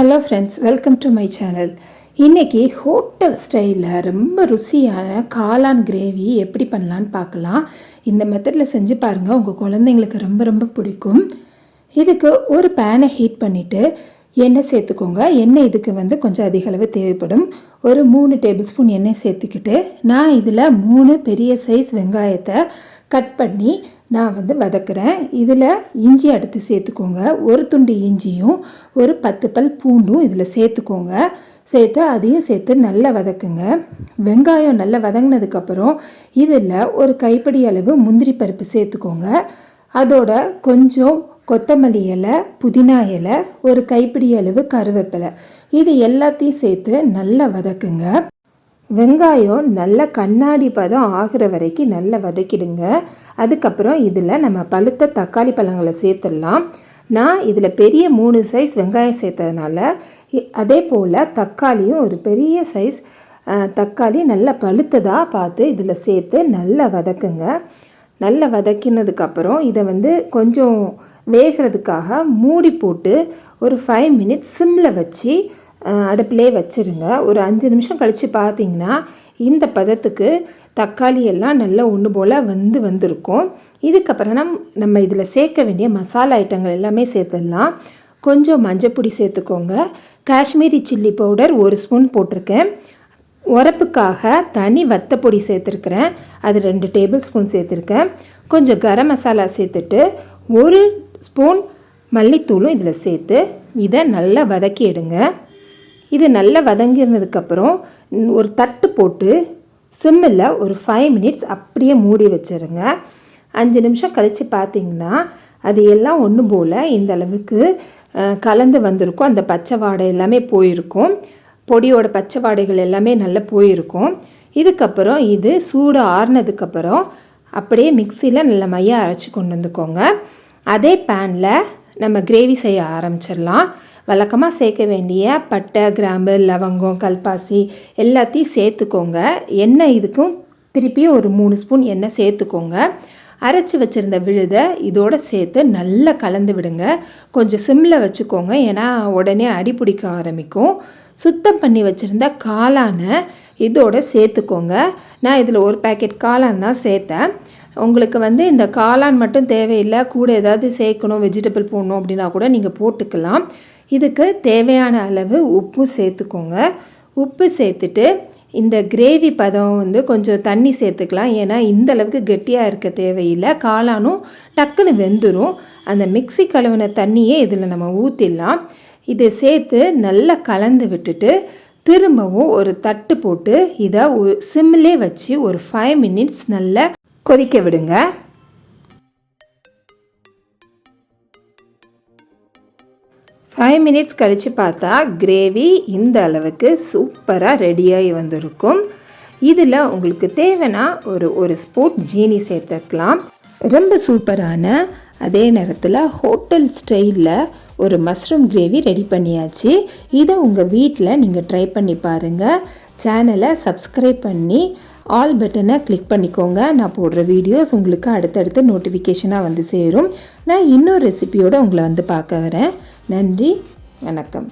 Hello friends welcome to my channel இன்றைக்கி hotel ஸ்டைலில் ரொம்ப ருசியான காளான் கிரேவி எப்படி பண்ணலான்னு பார்க்கலாம். இந்த மெத்தடில் செஞ்சு பாருங்கள் உங்கள் குழந்தைங்களுக்கு ரொம்ப ரொம்ப பிடிக்கும். இதுக்கு ஒரு பேனை ஹீட் பண்ணிவிட்டு எண்ணெய் சேர்த்துக்கோங்க. எண்ணெய் இதுக்கு வந்து கொஞ்சம் அதிக அளவு தேவைப்படும். ஒரு மூணு டேபிள் ஸ்பூன் எண்ணெய் சேர்த்துக்கிட்டு நான் இதில் மூணு பெரிய சைஸ் வெங்காயத்தை கட் பண்ணி நான் வந்து வதக்குறேன். இதில் இஞ்சி அடுத்து சேர்த்துக்கோங்க. ஒரு துண்டு இஞ்சியும் ஒரு பத்து பல் பூண்டும் இதில் சேர்த்துக்கோங்க. சேர்த்து அதையும் சேர்த்து நல்லா வதக்குங்க. வெங்காயம் நல்லா வதங்கினதுக்கப்புறம் இதில் ஒரு கைப்பிடி அளவு முந்திரி பருப்பு சேர்த்துக்கோங்க. அதோட கொஞ்சம் கொத்தமல்லி இலை புதினா இலை ஒரு கைப்பிடி அளவு கருவேப்பிலை. இது எல்லாத்தையும் சேர்த்து நல்லா வதக்குங்க. வெங்காயம் நல்ல கண்ணாடி பதம் ஆகிற வரைக்கும் நல்லா வதக்கிடுங்க. அதுக்கப்புறம் இதில் நம்ம பழுத்த தக்காளி பழங்களை சேர்த்துடலாம். நான் இதில் பெரிய மூணு சைஸ் வெங்காயம் சேர்த்ததுனால அதே போல் தக்காளியும் ஒரு பெரிய சைஸ் தக்காளி நல்லா பழுத்ததாக பார்த்து இதில் சேர்த்து நல்லா வதக்குங்க. நல்லா வதக்கினதுக்கப்புறம் இதை வந்து கொஞ்சம் வேகிறதுக்காக மூடி போட்டு ஒரு ஃபைவ் மினிட்ஸ் சிம்மில் வச்சு அடுப்பிலே வச்சுருங்க. ஒரு அஞ்சு நிமிஷம் கழித்து பார்த்தீங்கன்னா இந்த பதத்துக்கு தக்காளி எல்லாம் நல்லா ஒன்று போல் வந்து வந்திருக்கும். இதுக்கப்புறம் நம் நம்ம இதில் சேர்க்க வேண்டிய மசாலா ஐட்டங்கள் எல்லாமே சேர்த்துடலாம். கொஞ்சம் மஞ்சப்பொடி சேர்த்துக்கோங்க. காஷ்மீரி சில்லி பவுடர் ஒரு ஸ்பூன் போட்டிருக்கேன். உரப்புக்காக தனி வத்தப்பொடி சேர்த்துருக்குறேன். அது ரெண்டு டேபிள் ஸ்பூன் சேர்த்துருக்கேன். கொஞ்சம் கரம் மசாலா சேர்த்துட்டு ஒரு ஸ்பூன் மல்லித்தூளும் இதில் சேர்த்து இதை நல்லா வதக்கி எடுங்க. இது நல்லா வதங்கினதுக்கப்புறம் ஒரு தட்டு போட்டு சிம்மில் ஒரு ஃபைவ் மினிட்ஸ் அப்படியே மூடி வச்சுருங்க. அஞ்சு நிமிஷம் கழித்து பார்த்தீங்கன்னா அது எல்லாம் ஒன்று போல் இந்த அளவுக்கு கலந்து வந்திருக்கும். அந்த பச்சை வாடை எல்லாமே போயிருக்கும். பொடியோட பச்சை வாடைகள் எல்லாமே நல்லா போயிருக்கும். இதுக்கப்புறம் இது சூடு ஆறுனதுக்கப்புறம் அப்படியே மிக்சியில் நல்ல மையாக அரைச்சி கொண்டு வந்துக்கோங்க. அதே பேனில் நம்ம கிரேவி செய்ய ஆரம்பிச்சிடலாம். வழக்கமாக சேர்க்க வேண்டிய பட்டை கிராம்பு லவங்கம் கல்பாசி எல்லாத்தையும் சேர்த்துக்கோங்க. எண்ணெய் இதுக்கும் திருப்பியும் ஒரு மூணு ஸ்பூன் எண்ணெய் சேர்த்துக்கோங்க. அரைச்சி வச்சுருந்த விழுதை இதோடு சேர்த்து நல்லா கலந்து விடுங்க. கொஞ்சம் சிம்மில் வச்சுக்கோங்க ஏன்னா உடனே அடி பிடிக்க ஆரம்பிக்கும். சுத்தம் பண்ணி வச்சுருந்த காளானை இதோட சேர்த்துக்கோங்க. நான் இதில் ஒரு பேக்கெட் காளான் தான் சேர்த்தேன். உங்களுக்கு வந்து இந்த காளான் மட்டும் தேவையில்லை கூட ஏதாவது சேர்க்கணும் வெஜிடபிள் போடணும் அப்படின்னா கூட நீங்கள் போட்டுக்கலாம். இதுக்கு தேவையான அளவு உப்பு சேர்த்துக்கோங்க. உப்பு சேர்த்துட்டு இந்த கிரேவி பதம் வந்து கொஞ்சம் தண்ணி சேர்த்துக்கலாம். ஏன்னா இந்த அளவுக்கு கெட்டியாக இருக்க தேவையில்லை. காளானும் டக்குன்னு வெந்துடும் அந்த மிக்சி கழுவின தண்ணியே இதில் நம்ம ஊற்றிடலாம் இதை சேர்த்து நல்லா கலந்து விட்டுட்டு திரும்பவும் ஒரு தட்டு போட்டு இதை சிம்மிலே வச்சு ஒரு ஃபைவ் மினிட்ஸ் நல்லா கொதிக்க விடுங்க. ஃபைவ் மினிட்ஸ் கழித்து பார்த்தா கிரேவி இந்த அளவுக்கு சூப்பராக ரெடியாகி வந்திருக்கும். இதில் உங்களுக்கு தேவைன்னா ஒரு ஒரு ஸ்பூன் ஜீனி சேர்த்துக்கலாம். ரொம்ப சூப்பரான அதே நேரத்தில் ஹோட்டல் ஸ்டைலில் ஒரு மஷ்ரூம் கிரேவி ரெடி பண்ணியாச்சு. இதை உங்கள் வீட்டில் நீங்கள் ட்ரை பண்ணி பாருங்கள் சேனலை சப்ஸ்கிரைப் பண்ணி ஆல் பட்டனை கிளிக் பண்ணிக்கோங்க. நான் போடுற வீடியோஸ் உங்களுக்கு அடுத்தடுத்து நோட்டிஃபிகேஷனாக வந்து சேரும். நான் இன்னொரு ரெசிபியோடு உங்களை வந்து பார்க்க வரேன். நன்றி வணக்கம்.